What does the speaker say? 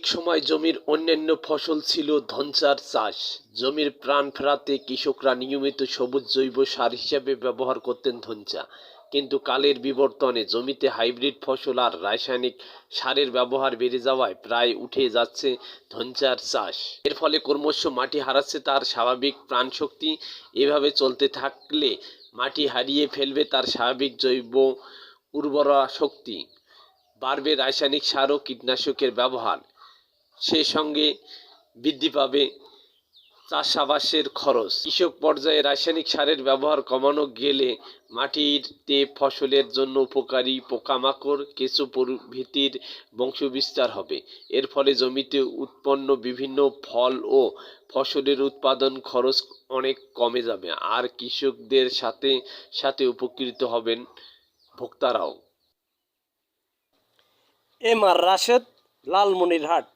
এক সময় জমির অন্যান্য ফসল ছিল ধনচার চাষ। জমির প্রাণ ফেরাতে কৃষকরা নিয়মিত সবুজ জৈব সার হিসেবে ব্যবহার করতেন ধনচা। কিন্তু কালের বিবর্তনে জমিতে হাইব্রিড ফসল আর রাসায়নিক সারের ব্যবহার বেড়ে যাওয়ায় প্রায় উঠে যাচ্ছে ধনচার চাষ। এর ফলে ক্রমশ মাটি হারাচ্ছে তার স্বাভাবিক প্রাণশক্তি। এভাবে চলতে থাকলে মাটি হারিয়ে ফেলবে তার স্বাভাবিক জৈব উর্বরা শক্তি। বাড়বে রাসায়নিক সার ও কীটনাশকের ব্যবহার। সেই সঙ্গে বৃদ্ধি পাবে চাষাবাসের খরচ। কৃষক পর্যায়ে রাসায়নিক সারের ব্যবহার কমানো গেলে মাটিতে ফসলের জন্য উপকারী পোকামাকড়, কেঁচো প্রভৃতির বংশবিস্তার হবে। এর ফলে জমিতে উৎপন্ন বিভিন্ন ফল ও ফসলের উৎপাদন খরচ অনেক কমে যাবে। আর কৃষকদের সাথে সাথে উপকৃত হবেন ভোক্তারাও। M R Rashed, Lalmonirhat.